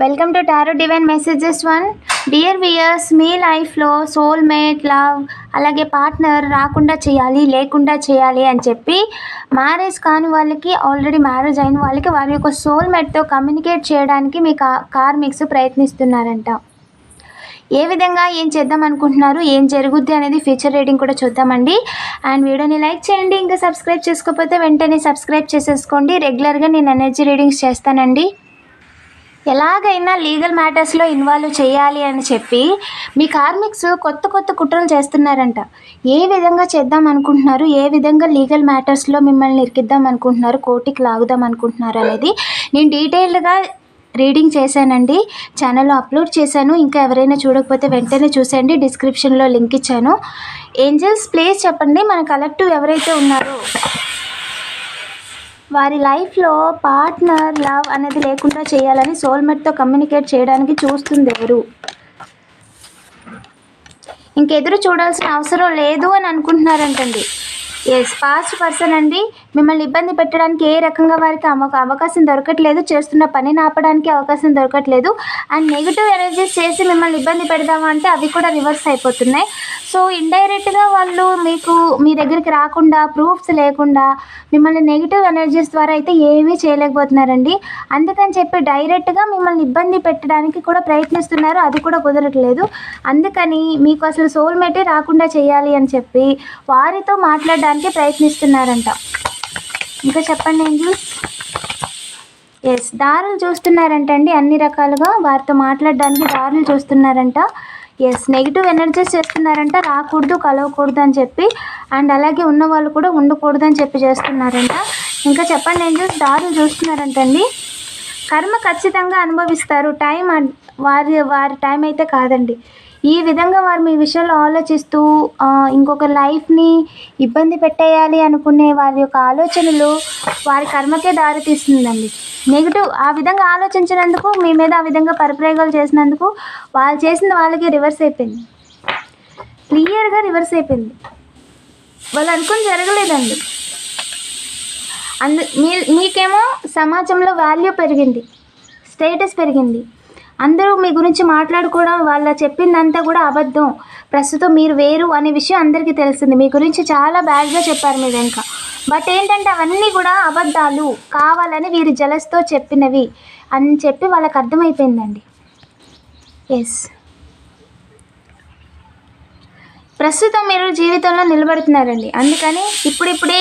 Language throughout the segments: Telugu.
Welcome to tarot divine messages one dear viewers మీ లైఫ్లో సోల్మేట్ లవ్ అలాగే పార్ట్నర్ రాకుండా చేయాలి లేకుండా చేయాలి అని చెప్పి మ్యారేజ్ కాని వాళ్ళకి ఆల్రెడీ మ్యారేజ్ అయిన వాళ్ళకి వారి యొక్క సోల్మేట్తో కమ్యూనికేట్ చేయడానికి మీ కా కార్మిక్స్ ప్రయత్నిస్తున్నారంట. ఏ విధంగా ఏం చేద్దాం అనుకుంటున్నారు ఏం జరుగుద్ది అనేది ఫ్యూచర్ రేటింగ్ కూడా చూద్దామండి. అండ్ వీడియోని లైక్ చేయండి ఇంకా సబ్స్క్రైబ్ చేసుకోకపోతే వెంటనే సబ్స్క్రైబ్ చేసేసుకోండి. రెగ్యులర్గా నేను ఎనర్జీ రీడింగ్స్ చేస్తానండి. ఎలాగైనా లీగల్ మ్యాటర్స్లో ఇన్వాల్వ్ చేయాలి అని చెప్పి మీ కార్మిక్స్ కొత్త కొత్త కుట్రలు చేస్తున్నారంట. ఏ విధంగా చేద్దాం అనుకుంటున్నారు? ఏ విధంగా లీగల్ మ్యాటర్స్లో మిమ్మల్ని ఇరికిద్దాం అనుకుంటున్నారు? కోర్టుకి లాగుదాం అనుకుంటున్నారు అనేది నేను డీటెయిల్డ్గా రీడింగ్ చేశానండి. ఛానల్లో అప్లోడ్ చేశాను. ఇంకా ఎవరైనా చూడకపోతే వెంటనే చూసేయండి. డిస్క్రిప్షన్లో లింక్ ఇచ్చాను. ఏంజల్స్ ప్లేస్ చెప్పండి. మన కలెక్టివ్ ఎవరైతే ఉన్నారో వారి లైఫ్లో పార్ట్నర్ లవ్ అనేది లేకుండా చేయాలని సోల్మేట్తో కమ్యూనికేట్ చేయడానికి చూస్తుంది ఎవరు ఇంకెదురు చూడాల్సిన అవసరం లేదు అని అనుకుంటున్నారంటండి. ఎస్ పాస్ట్ పర్సన్ అండి. మిమ్మల్ని ఇబ్బంది పెట్టడానికి ఏ రకంగా వారికి అవకాశం దొరకట్లేదు చేస్తున్న పనిని ఆపడానికి అవకాశం దొరకట్లేదు అండ్ నెగిటివ్ ఎనర్జీస్ చేసి మిమ్మల్ని ఇబ్బంది పెడదామా అంటే అవి కూడా రివర్స్ అయిపోతున్నాయి. సో ఇండైరెక్ట్గా వాళ్ళు మీకు మీ దగ్గరికి రాకుండా ప్రూఫ్స్ లేకుండా మిమ్మల్ని నెగిటివ్ ఎనర్జీస్ ద్వారా అయితే ఏమీ చేయలేకపోతున్నారండి. అందుకని చెప్పి డైరెక్ట్గా మిమ్మల్ని ఇబ్బంది పెట్టడానికి కూడా ప్రయత్నిస్తున్నారు అది కూడా కుదరట్లేదు. అందుకని మీకు అసలు సోల్మేటే రాకుండా చేయాలి అని చెప్పి వారితో మాట్లాడడానికి ప్రయత్నిస్తున్నారంట. ఇంకా చెప్పండి ఏంజల్స్ ఎస్ దారులు చూస్తున్నారంట అండి అన్ని రకాలుగా. వారితో మాట్లాడడానికి దారులు చూస్తున్నారంట. ఎస్ నెగిటివ్ ఎనర్జీస్ చేస్తున్నారంట. రాకూడదు కలవకూడదు అని చెప్పి. అండ్ అలాగే ఉన్న వాళ్ళు కూడా ఉండకూడదు అని చెప్పి చేస్తున్నారంట. ఇంకా చెప్పండి ఏంజల్స్ దారులు చూస్తున్నారంటండి. కర్మ ఖచ్చితంగా అనుభవిస్తారు. టైం వారి వారి టైం అయితే కాదండి. ఈ విధంగా వారు మీ విషయంలో ఆలోచిస్తూ ఇంకొక లైఫ్ని ఇబ్బంది పెట్టేయాలి అనుకునే వారి యొక్క ఆలోచనలు వారి కర్మకే దారితీస్తుందండి. నెగిటివ్ ఆ విధంగా ఆలోచించినందుకు మీ మీద ఆ విధంగా పరిప్రయోగాలు చేసినందుకు వాళ్ళు చేసిన వాళ్ళకి రివర్స్ అయిపోయింది. క్లియర్గా రివర్స్ అయిపోయింది. వాళ్ళు అనుకుని జరగలేదండి. అందు మీ మీకేమో సమాజంలో వాల్యూ పెరిగింది. స్టేటస్ పెరిగింది. అందరూ మీ గురించి మాట్లాడుకోవడం వాళ్ళ చెప్పిందంతా కూడా అబద్ధం. ప్రస్తుతం మీరు వేరు అనే విషయం అందరికీ తెలిసింది. మీ గురించి చాలా బ్యాడ్గా చెప్పారు మీరు ఇంకా బట్ ఏంటంటే అవన్నీ కూడా అబద్ధాలు కావాలని వీరి జలస్తో చెప్పినవి అని చెప్పి వాళ్ళకి అర్థమైపోయిందండి. ఎస్ ప్రస్తుతం మీరు జీవితంలో నిలబడుతున్నారండి. అందుకని ఇప్పుడిప్పుడే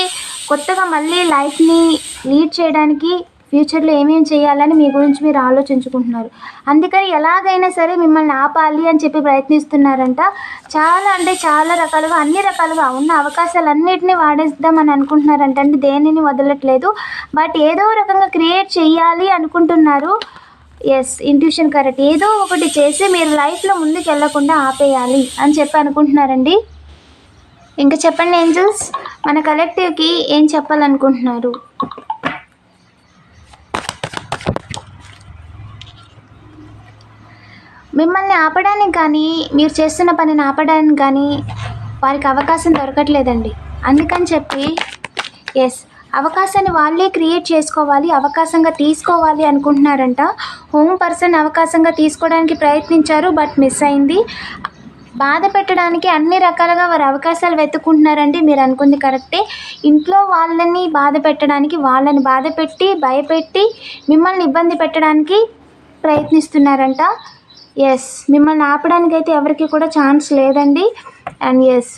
కొత్తగా మళ్ళీ లైఫ్ని లీడ్ చేయడానికి ఫ్యూచర్లో ఏమేమి చేయాలని మీ గురించి మీరు ఆలోచించుకుంటున్నారు. అందుకని ఎలాగైనా సరే మిమ్మల్ని ఆపాలి అని చెప్పి ప్రయత్నిస్తున్నారంట. చాలా అంటే చాలా రకాలుగా అన్ని రకాలుగా ఉన్న అవకాశాలన్నిటిని వాడేద్దామని అనుకుంటున్నారంట అండి. దేనిని వదలట్లేదు. బట్ ఏదో రకంగా క్రియేట్ చేయాలి అనుకుంటున్నారు. ఎస్ ఇంట్యూషన్ కరెక్ట్ ఏదో ఒకటి చేసి మీరు లైఫ్లో ముందుకు వెళ్ళకుండా ఆపేయాలి అని చెప్పి అనుకుంటున్నారండి. ఇంకా చెప్పండి ఏంజల్స్? మన కలెక్టివ్కి ఏం చెప్పాలనుకుంటున్నారు? మిమ్మల్ని ఆపడానికి కానీ మీరు చేస్తున్న పనిని ఆపడానికి కానీ వారికి అవకాశం దొరకట్లేదండి. అందుకని చెప్పి ఎస్ అవకాశాన్ని వాళ్ళే క్రియేట్ చేసుకోవాలి అవకాశంగా తీసుకోవాలి అనుకుంటున్నారంట. హోమ్ పర్సన్ అవకాశంగా తీసుకోవడానికి ప్రయత్నించారు బట్ మిస్ అయింది. బాధ పెట్టడానికి అన్ని రకాలుగా వారు అవకాశాలు వెతుక్కుంటున్నారండి మీరు అనుకుంది కరెక్టే. ఇంట్లో వాళ్ళని బాధ పెట్టడానికి వాళ్ళని బాధ పెట్టి భయపెట్టి మిమ్మల్ని ఇబ్బంది పెట్టడానికి ప్రయత్నిస్తున్నారంట. ఎస్ మిమ్మల్ని ఆపడానికి అయితే ఎవరికి కూడా ఛాన్స్ లేదండి. అండ్ ఎస్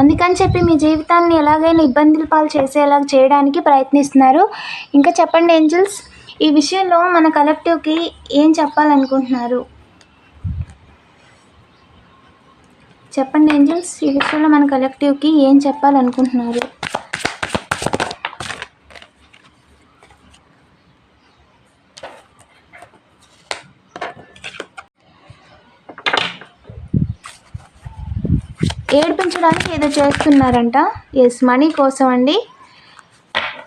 అందుకని చెప్పి మీ జీవితాన్ని ఎలాగైనా ఇబ్బందుల పాలు చేసేలా చేయడానికి ప్రయత్నిస్తున్నారు. ఇంకా చెప్పండి ఏంజల్స్ ఈ విషయంలో మన కలెక్టివ్కి ఏం చెప్పాలనుకుంటున్నారు? చెప్పండి ఏంజల్స్ ఈ విషయంలో మన కలెక్టివ్కి ఏం చెప్పాలనుకుంటున్నారు? ఏడిపించడానికి ఏదో చేస్తున్నారంట. ఎస్ మనీ కోసం అండి.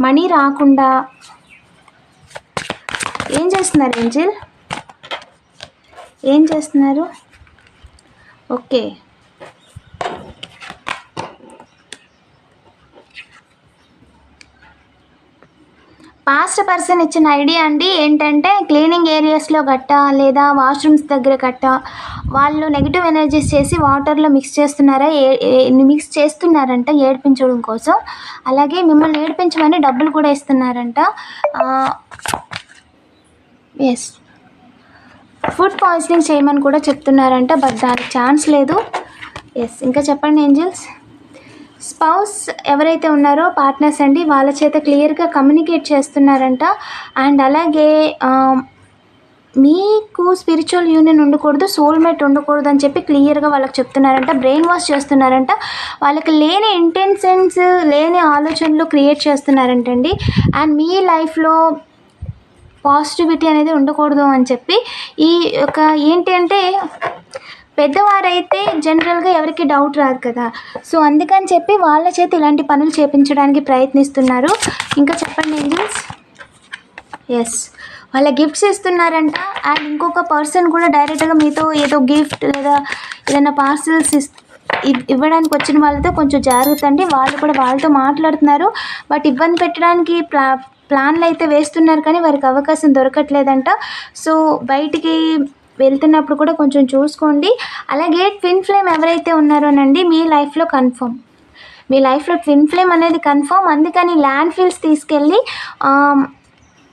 మనీ రాకుండా ఏం చేస్తున్నారు ఏంజిల్? ఏం చేస్తున్నారు? ఓకే పాస్ట్ పర్సన్ ఇచ్చిన ఐడియా అండి ఏంటంటే క్లీనింగ్ ఏరియాస్లో గట్ట లేదా వాష్రూమ్స్ దగ్గర గట్ట వాళ్ళు నెగిటివ్ ఎనర్జీస్ చేసి వాటర్లో మిక్స్ చేస్తున్నారా ఏ మిక్స్ చేస్తున్నారంట ఏడిపించడం కోసం. అలాగే మిమ్మల్ని ఏడిపించమని డబ్బులు కూడా ఇస్తున్నారంట. ఎస్ ఫుడ్ పాయిజనింగ్ చేయమని కూడా చెప్తున్నారంట బట్ దానికి ఛాన్స్ లేదు. ఎస్ ఇంకా చెప్పండి ఏంజల్స్ స్పౌస్ ఎవరైతే ఉన్నారో పార్ట్నర్స్ అండి వాళ్ళ చేత క్లియర్గా కమ్యూనికేట్ చేస్తున్నారంట. అండ్ అలాగే మీకు స్పిరిచువల్ యూనియన్ ఉండకూడదు సోల్మేట్ ఉండకూడదు అని చెప్పి క్లియర్గా వాళ్ళకి చెప్తున్నారంట బ్రెయిన్ వాష్ చేస్తున్నారంట. వాళ్ళకి లేని ఇంటెన్షన్స్ లేని ఆలోచనలు క్రియేట్ చేస్తున్నారంటండి. అండ్ మీ లైఫ్లో పాజిటివిటీ అనేది ఉండకూడదు అని చెప్పి ఈ యొక్క ఏంటి అంటే పెద్దవారైతే జనరల్గా ఎవరికి డౌట్ రాదు కదా. సో అందుకని చెప్పి వాళ్ళ చేతి ఇలాంటి పనులు చేపించడానికి ప్రయత్నిస్తున్నారు. ఇంకా చెప్పండి ఏంజల్స్? ఎస్ వాళ్ళ గిఫ్ట్స్ ఇస్తున్నారంట. అండ్ ఇంకొక పర్సన్ కూడా డైరెక్ట్గా మీతో ఏదో గిఫ్ట్ లేదా ఏదైనా పార్సల్స్ ఇస్ ఇవ్వడానికి వచ్చిన వాళ్ళతో కొంచెం జాగ్రత్త అండి వాళ్ళు కూడా వాళ్ళతో మాట్లాడుతున్నారు. బట్ ఇబ్బంది పెట్టడానికి ప్లా ప్లాన్లు అయితే వేస్తున్నారు కానీ వారికి అవకాశం దొరకట్లేదంట. సో బయటికి వెళ్తున్నప్పుడు కూడా కొంచెం చూసుకోండి. అలాగే ట్విన్ ఫ్లేమ్ ఎవరైతే ఉన్నారోనండి మీ లైఫ్లో కన్ఫర్మ్ మీ లైఫ్లో ట్విన్ ఫ్లేమ్ అనేది కన్ఫర్మ్ అందుకని ల్యాండ్ ఫీల్స్ తీసుకెళ్ళి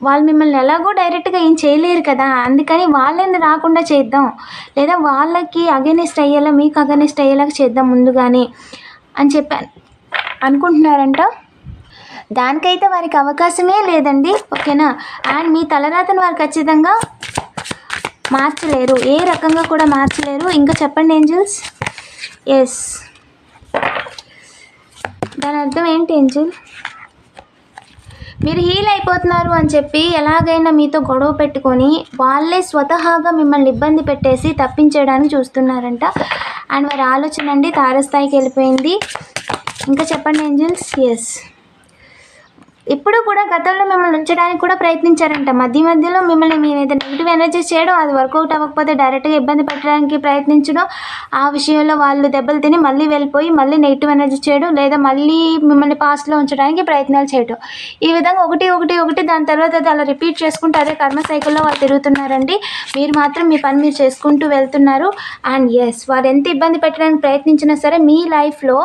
వాళ్ళు మిమ్మల్ని ఎలాగో డైరెక్ట్గా ఏం చేయలేరు కదా. అందుకని వాళ్ళని రాకుండా చేద్దాం. లేదా వాళ్ళకి అగెనిస్ట్ అయ్యేలా మీకు అగెనిస్ట్ అయ్యేలాగా చేద్దాం ముందుగానే అని చెప్పాను అనుకుంటున్నారంట? దానికైతే వారికి అవకాశమే లేదండి. ఓకేనా? అండ్ మీ తలరాతను వారు ఖచ్చితంగా మార్చలేరు. ఏ రకంగా కూడా మార్చలేరు. ఇంకా చెప్పండి ఏంజల్స్? ఎస్ దాని అర్థం ఏంటి ఏంజల్? మీరు హీల్ అయిపోతున్నారు అని చెప్పి ఎలాగైనా మీతో గొడవ పెట్టుకొని వాళ్ళే స్వతహాగా మిమ్మల్ని ఇబ్బంది పెట్టేసి తప్పించేయడానికి చూస్తున్నారంట. అండ్ వారి ఆలోచన అండి తారస్థాయికి వెళ్ళిపోయింది. ఇంకా చెప్పండి ఏంజల్స్? ఎస్ ఇప్పుడు కూడా గతంలో మిమ్మల్ని ఉంచడానికి కూడా ప్రయత్నించారంట. మధ్య మధ్యలో మిమ్మల్ని మీ మీద నెగిటివ్ ఎనర్జీస్ చేయడం అది వర్కౌట్ అవ్వకపోతే డైరెక్ట్గా ఇబ్బంది పెట్టడానికి ప్రయత్నించడం ఆ విషయంలో వాళ్ళు దెబ్బలు తిని మళ్ళీ వెళ్ళిపోయి మళ్ళీ నెగిటివ్ ఎనర్జీ చేయడం లేదా మళ్ళీ మిమ్మల్ని పాస్ట్లో ఉంచడానికి ప్రయత్నాలు చేయడం. ఈ విధంగా ఒకటి ఒకటి ఒకటి దాని తర్వాత అది అలా రిపీట్ చేసుకుంటూ అదే కర్మ సైకిల్లో వాళ్ళు తిరుగుతున్నారండి. మీరు మాత్రం మీ పని మీరు చేసుకుంటూ వెళ్తున్నారు. అండ్ ఎస్ వారు ఎంత ఇబ్బంది పెట్టడానికి ప్రయత్నించినా సరే మీ లైఫ్లో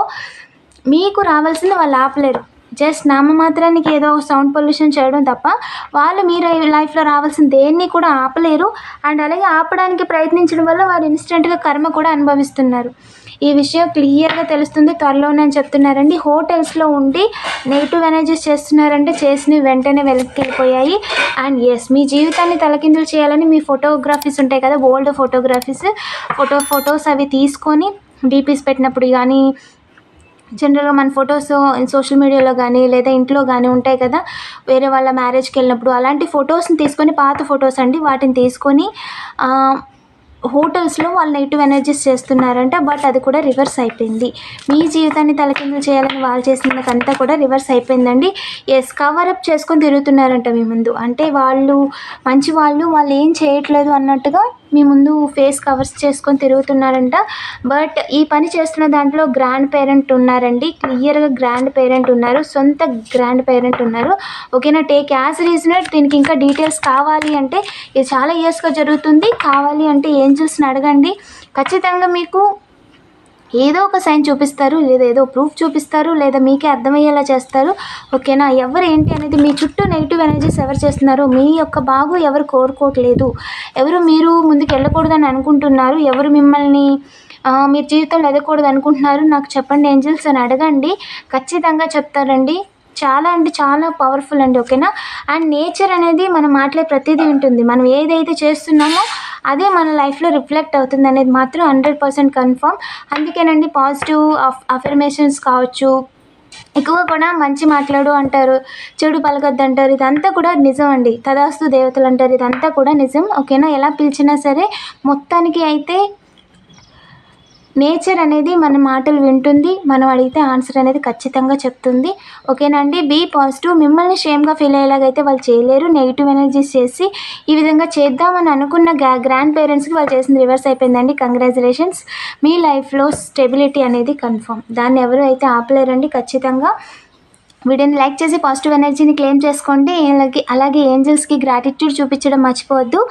మీకు రావాల్సింది వాళ్ళు ఆపలేరు. జస్ట్ నామమాత్రానికి ఏదో సౌండ్ పొల్యూషన్ చేయడం తప్ప వాళ్ళు మీ లైఫ్లో రావాల్సిన దేన్ని కూడా ఆపలేరు. అండ్ అలాగే ఆపడానికి ప్రయత్నించడం వల్ల వారు ఇన్స్టెంట్గా కర్మ కూడా అనుభవిస్తున్నారు. ఈ విషయం క్లియర్గా తెలుస్తుంది. త్వరలోనే అని చెప్తున్నారండి. హోటల్స్లో ఉండి నెగిటివ్ ఎనర్జీస్ చేస్తున్నారంటే చేసినవి వెంటనే వెనక్కి వెళ్ళిపోయాయి. అండ్ ఎస్ మీ జీవితాన్ని తలకిందులు చేయాలని మీ ఫోటోగ్రఫీస్ ఉంటాయి కదా ఓల్డ్ ఫోటోగ్రఫీస్. ఫోటో ఫొటోస్ అవి తీసుకొని డీపీస్ పెట్టినప్పుడు కానీ జనరల్గా మన ఫొటోస్ సోషల్ మీడియాలో కానీ లేదా ఇంట్లో కానీ ఉంటాయి కదా వేరే వాళ్ళ మ్యారేజ్కి వెళ్ళినప్పుడు అలాంటి ఫొటోస్ని తీసుకొని పాత ఫొటోస్ అండి వాటిని తీసుకొని హోటల్స్లో వాళ్ళు నెగిటివ్ ఎనర్జీస్ చేస్తున్నారంట బట్ అది కూడా రివర్స్ అయిపోయింది. మీ జీవితాన్ని తలకిందులు చేయాలని వాళ్ళు చేసినందుకంతా కూడా రివర్స్ అయిపోయిందండి. ఎస్ కవరప్ చేసుకొని తిరుగుతున్నారంట మీ ముందు. అంటే వాళ్ళు మంచి వాళ్ళు వాళ్ళు ఏం చేయట్లేదు అన్నట్టుగా మీ ముందు ఫేస్ కవర్స్ చేసుకొని తిరుగుతున్నారంట. బట్ ఈ పని చేస్తున్న దాంట్లో గ్రాండ్ పేరెంట్ ఉన్నారండి. క్లియర్గా గ్రాండ్ పేరెంట్ ఉన్నారు. సొంత గ్రాండ్ పేరెంట్ ఉన్నారు. ఓకేనా? టేక్ యాజ్ రీజనర్ దీనికి ఇంకా డీటెయిల్స్ కావాలి అంటే ఇది చాలా ఇయర్స్గా జరుగుతుంది. కావాలి అంటే ఏంజల్స్ని అడగండి. ఖచ్చితంగా మీకు ఏదో ఒక సైన్ చూపిస్తారు లేదా ఏదో ప్రూఫ్ చూపిస్తారు లేదా మీకే అర్థమయ్యేలా చేస్తారు. ఓకేనా ఎవరు ఏంటి అనేది మీ చుట్టూ నెగిటివ్ ఎనర్జీస్ ఎవరు చేస్తున్నారు? మీ యొక్క బాగు ఎవరు కోరుకోవట్లేదు? ఎవరు మీరు ముందుకు వెళ్ళకూడదని అనుకుంటున్నారు? ఎవరు మిమ్మల్ని మీరు జీవితంలో ఎదగకూడదు అనుకుంటున్నారు? నాకు చెప్పండి ఏంజల్స్ అని అడగండి. ఖచ్చితంగా చెప్తారండి. చాలా అంటే చాలా పవర్ఫుల్ అండి. ఓకేనా అండ్ నేచర్ అనేది మనం మాట్లాడే ప్రతిదీ ఉంటుంది. మనం ఏదైతే చేస్తున్నామో అదే మన లైఫ్లో రిఫ్లెక్ట్ అవుతుంది అనేది మాత్రం హండ్రెడ్ పర్సెంట్ కన్ఫర్మ్ అందుకేనండి పాజిటివ్ అఫర్మేషన్స్ కావచ్చు. ఎక్కువ కూడా మంచి మాట్లాడు అంటారు చెడు పలకద్దు అంటారు ఇదంతా కూడా నిజం అండి తదాస్తు దేవతలు అంటారు ఇదంతా కూడా నిజం. ఓకేనా? ఎలా పిలిచినా సరే మొత్తానికి అయితే నేచర్ అనేది మన మాటలు వింటుంది మనం అడిగితే ఆన్సర్ అనేది ఖచ్చితంగా చెప్తుంది. ఓకేనండి బీ పాజిటివ్. మిమ్మల్ని షేమ్గా ఫీల్ అయ్యేలాగైతే వాళ్ళు చేయలేరు. నెగిటివ్ ఎనర్జీస్ చేసి ఈ విధంగా చేద్దామని అనుకున్న గ్రాండ్ పేరెంట్స్కి వాళ్ళు చేసింది రివర్స్ అయిపోయిందండి. కంగ్రాచులేషన్స్. మీ లైఫ్లో స్టెబిలిటీ అనేది కన్ఫర్మ్. దాన్ని ఎవరు అయితే ఆపలేరండి ఖచ్చితంగా వీడియోని లైక్ చేసి పాజిటివ్ ఎనర్జీని క్లెయిమ్ చేసుకోండి. అలాగే అలాగే ఏంజల్స్కి గ్రాటిట్యూడ్ చూపించడం మర్చిపోవద్దు.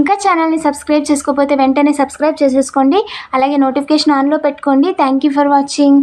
ఇంకా ఛానల్ని సబ్స్క్రైబ్ చేసుకోకపోతే వెంటనే సబ్స్క్రైబ్ చేసేసుకోండి. అలాగే నోటిఫికేషన్ ఆన్లో పెట్టుకోండి. Thank you for watching.